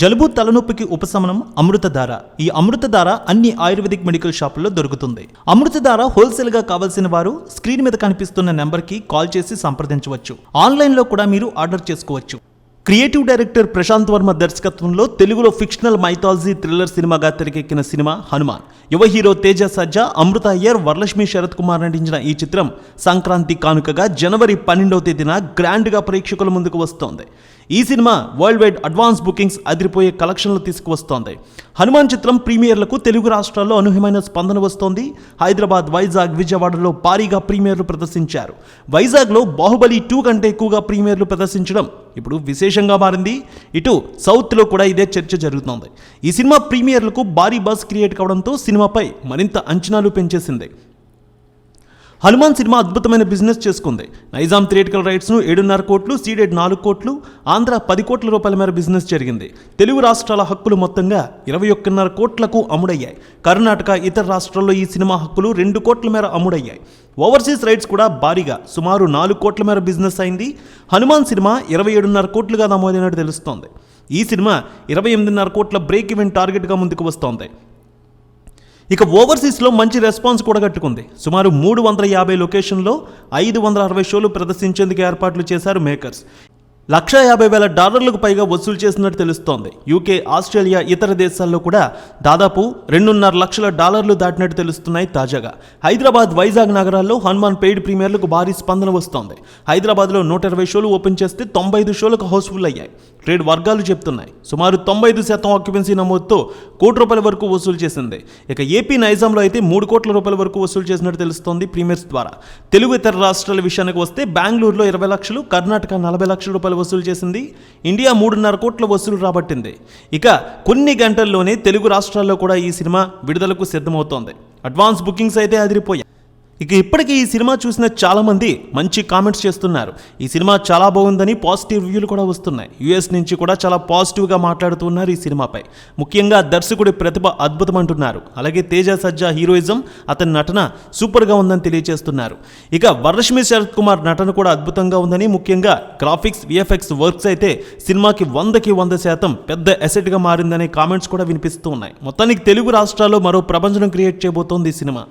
జలుబు తలనొప్పికి ఉపశమనం అమృతధార. ఈ అమృతధార అన్ని ఆయుర్వేదిక్ మెడికల్ షాపుల్లో దొరుకుతుంది. అమృతధార హోల్సేల్గా కావాల్సిన వారు స్క్రీన్ మీద కనిపిస్తున్న నెంబర్కి కాల్ చేసి సంప్రదించవచ్చు. ఆన్లైన్లో కూడా మీరు ఆర్డర్ చేసుకోవచ్చు. క్రియేటివ్ డైరెక్టర్ ప్రశాంత్ వర్మ దర్శకత్వంలో తెలుగులో ఫిక్షనల్ మైథాలజీ థ్రిల్లర్ సినిమాగా తెరకెక్కిన సినిమా హనుమాన్. యువ హీరో తేజ సజ్జా అమృత అయ్యర్ వరలక్ష్మి శరత్ కుమార్ నటించిన ఈ చిత్రం సంక్రాంతి కానుకగా జనవరి పన్నెండవ తేదీన గ్రాండ్గా ప్రేక్షకుల ముందుకు వస్తోంది. ఈ cinema world wide advance bookings అదిరిపోయే కలెక్షన్లు తీసుకువస్తోంది. హనుమాన్ చిత్రం ప్రీమియర్లకు తెలుగు రాష్ట్రాల్లో అనూహ్యమైన స్పందన వస్తోంది. హైదరాబాద్ వైజాగ్ విజయవాడలో భారీగా ప్రీమియర్లు ప్రదర్శించారు. వైజాగ్లో బాహుబలి టూ కంటే ఎక్కువగా ప్రీమియర్లు ప్రదర్శించడం ఇప్పుడు విశేషంగా మారింది. ఇటు సౌత్లో కూడా ఇదే చర్చ జరుగుతోంది. ఈ సినిమా ప్రీమియర్లకు భారీ బస్ క్రియేట్ కావడంతో సినిమాపై మరింత అంచనాలు పెంచేసింది. హనుమాన్ సినిమా అద్భుతమైన బిజినెస్ చేసుకుంది. నైజాం థియేటికల్ రైట్స్ను ఏడున్నర కోట్లు సీడెడ్ నాలుగు కోట్లు ఆంధ్ర పది కోట్ల రూపాయల మేర బిజినెస్ జరిగింది. తెలుగు రాష్ట్రాల హక్కులు మొత్తంగా ఇరవై ఒక్కన్నర కోట్లకు అమ్ముడయ్యాయి. కర్ణాటక ఇతర రాష్ట్రాల్లో ఈ సినిమా హక్కులు రెండు కోట్ల మేర అమ్ముడయ్యాయి. ఓవర్సీస్ రైట్స్ కూడా భారీగా సుమారు నాలుగు కోట్ల మేర బిజినెస్ అయింది. హనుమాన్ సినిమా ఇరవై ఏడున్నర కోట్లుగా నమోదైనట్టు తెలుస్తోంది. ఈ సినిమా ఇరవై ఎనిమిదిన్నర కోట్ల బ్రేక్ ఈవెన్ టార్గెట్గా ముందుకు వస్తోంది. ఇక ఓవర్సీస్లో మంచి రెస్పాన్స్ కూడా కట్టుకుంది. సుమారు మూడు వందల యాభై లొకేషన్లో ఐదు వందల అరవై షోలు ప్రదర్శించేందుకు ఏర్పాట్లు చేశారు మేకర్స్. లక్ష యాభై వేల డాలర్లకు పైగా వసూలు చేసినట్టు తెలుస్తోంది. యూకే ఆస్ట్రేలియా ఇతర దేశాల్లో కూడా దాదాపు రెండున్నర లక్షల డాలర్లు దాటినట్టు తెలుస్తున్నాయి తాజాగా. హైదరాబాద్ వైజాగ్ నగరాల్లో హనుమాన్ పెయిడ్ ప్రీమియర్లకు భారీ స్పందన వస్తోంది. హైదరాబాద్లో నూట ఇరవై షోలు ఓపెన్ చేస్తే తొంభై ఐదు షోలకు హౌస్ఫుల్ అయ్యాయి. ట్రేడ్ వర్గాలు చెప్తున్నాయి. సుమారు తొంభై ఐదు శాతం ఆక్యుపెన్సీ నమోదుతో కోటి రూపాయల వరకు వసూలు చేసింది. ఇక ఏపీ నైజాంలో అయితే మూడు కోట్ల రూపాయల వరకు వసూలు చేసినట్టు తెలుస్తోంది ప్రీమియర్స్ ద్వారా. తెలుగు ఇతర రాష్ట్రాల విషయానికి వస్తే బెంగళూరులో ఇరవై లక్షలు కర్ణాటక నలభై లక్షల రూపాయలు వసూలు చేసింది. ఇండియా మూడున్నర కోట్ల వసూలు రాబట్టింది. ఇక కొన్ని గంటల్లోనే తెలుగు రాష్ట్రాల్లో కూడా ఈ సినిమా విడుదలకు సిద్ధమవుతోంది. అడ్వాన్స్ బుకింగ్స్ అయితే అదిరిపోయాయి. ఇక ఇప్పటికీ ఈ సినిమా చూసిన చాలామంది మంచి కామెంట్స్ చేస్తున్నారు. ఈ సినిమా చాలా బాగుందని పాజిటివ్ రివ్యూలు కూడా వస్తున్నాయి. యుఎస్ నుంచి కూడా చాలా పాజిటివ్గా మాట్లాడుతున్నారు ఈ సినిమాపై. ముఖ్యంగా దర్శకుడి ప్రతిభ అద్భుతం అంటున్నారు అలాగే తేజ సజ్జా హీరోయిజం అతని నటన సూపర్గా ఉందని తెలియజేస్తున్నారు. ఇక వరలక్ష్మి శరత్ కుమార్ నటన కూడా అద్భుతంగా ఉందని ముఖ్యంగా గ్రాఫిక్స్ విఎఫ్ఎక్స్ వర్క్స్ అయితే సినిమాకి వందకి వంద శాతం పెద్ద ఎసెట్గా మారిందనే కామెంట్స్ కూడా వినిపిస్తూ ఉన్నాయి. మొత్తానికి తెలుగు రాష్ట్రాల్లో మరో ప్రపంచం క్రియేట్ చేయబోతోంది ఈ సినిమా.